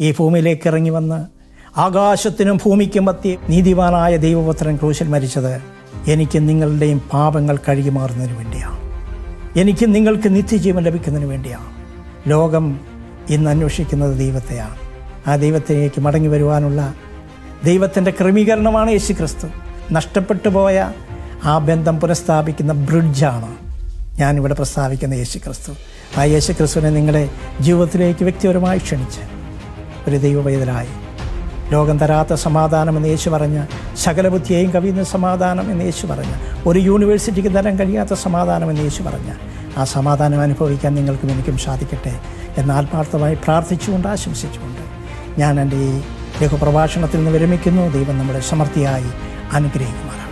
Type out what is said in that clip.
ഈ ഭൂമിയിലേക്ക് ഇറങ്ങി വന്ന് ആകാശത്തിനും ഭൂമിക്കും മധ്യേ നീതിവാനായ ദൈവപുത്രൻ ക്രൂശിൽ മരിച്ചത് എനിക്ക് നിങ്ങളുടെയും പാപങ്ങൾ കഴുകി മാറുന്നതിന് വേണ്ടിയാണ്. എനിക്ക് നിങ്ങൾക്ക് നിത്യജീവൻ ലഭിക്കുന്നതിന് വേണ്ടിയാണ്. ലോകം ഇന്ന് അന്വേഷിക്കുന്നത് ദൈവത്തെയാണ്. ആ ദൈവത്തിലേക്ക് മടങ്ങി വരുവാനുള്ള ദൈവത്തിന്റെ ക്രമീകരണമാണ് യേശു ക്രിസ്തു നഷ്ടപ്പെട്ടു പോയ ആ ബന്ധം പുനഃസ്ഥാപിക്കുന്ന ബ്രിഡ്ജാണ് ഞാനിവിടെ പ്രസ്താവിക്കുന്ന യേശു ക്രിസ്തു ആ യേശു ക്രിസ്തുവിനെ നിങ്ങളെ ജീവിതത്തിലേക്ക് വ്യക്തിപരമായി ക്ഷണിച്ച് ഒരു ദൈവവേദനായി. ലോകം തരാത്ത സമാധാനം എന്ന് യേശു പറഞ്ഞ് സകല ബുദ്ധിയെയും കവിയുന്ന സമാധാനം എന്ന് യേശു പറഞ്ഞ് ഒരു യൂണിവേഴ്സിറ്റിക്ക് തരാൻ കഴിയാത്ത സമാധാനം എന്ന് യേശു പറഞ്ഞ് ആ സമാധാനം അനുഭവിക്കാൻ നിങ്ങൾക്കും എനിക്കും സാധിക്കട്ടെ എന്ന് ആത്മാർത്ഥമായി പ്രാർത്ഥിച്ചുകൊണ്ട് ആശംസിച്ചുകൊണ്ട് ഞാൻ എന്റെ ഈ ലഘുപ്രഭാഷണത്തിൽ നിന്ന് വിരമിക്കുന്നു. ദൈവം നമ്മുടെ സമൃദ്ധിയായി അനുഗ്രഹിക്കുമാറാകട്ടെ.